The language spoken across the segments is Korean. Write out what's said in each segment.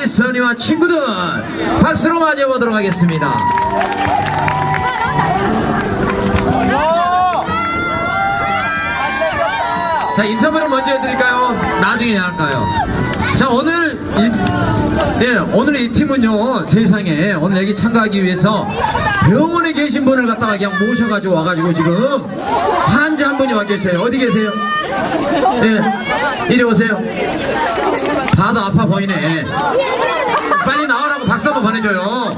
우리 선이와 친구들 박수로 맞이해보도록 하겠습니다. 자 인터뷰를 먼저 해드릴까요? 나중에 할까요? 자 오늘 이, 네, 오늘 이 팀은요 세상에 오늘 여기 참가하기 위해서 병원에 계신 분을 갖다가 그냥 모셔가지고 와가지고 지금 환자 한 분이 와 계셔요 어디 계세요? 네 이리 오세요 다도 아파 보이네 빨리 나와라고 박수 한번 보내줘요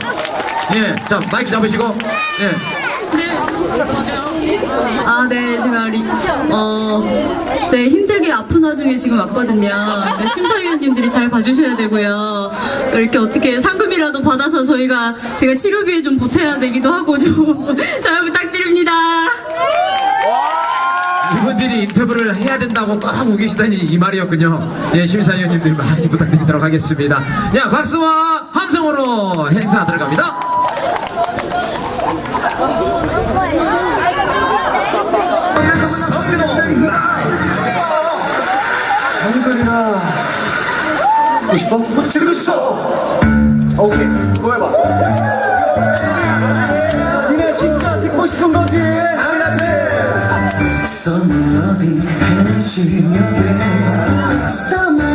예 자 마이크 잡으시고 예 아, 네, 제가 리, 어, 네, 힘들게 아픈 와중에 지금 왔거든요. 그러니까 심사위원님들이 잘 봐주셔야 되고요. 이렇게 어떻게 상금이라도 받아서 저희가 제가 치료비에 좀 보태야 되기도 하고 좀 잘 부탁드립니다. 이분들이 인터뷰를 해야 된다고 꽉 우기시다니 이 말이었군요. 예, 심사위원님들 많이 부탁드리도록 하겠습니다. 야, 박수와 함성으로 행사 들어갑니다. 정글이나 듣고 싶어? 듣고 싶어! 오케이, 뭐 해봐. 니네 진짜 듣고 싶은 거지? 당연하지! Summer loving, picture your day. Summer.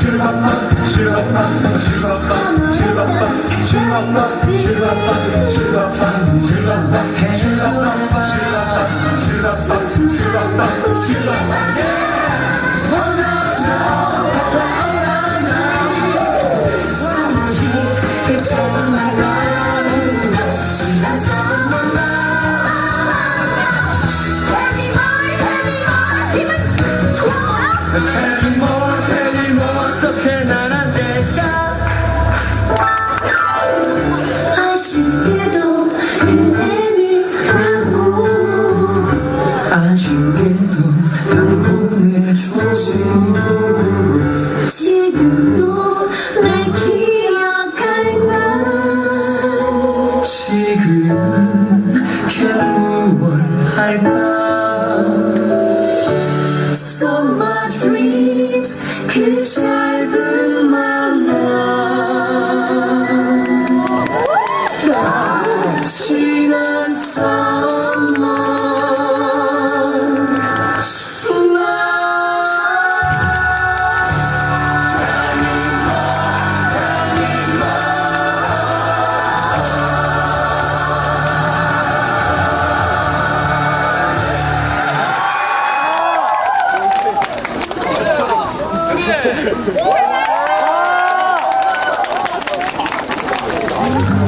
슈 지 지금도 날 기억할까 지금 무얼 할까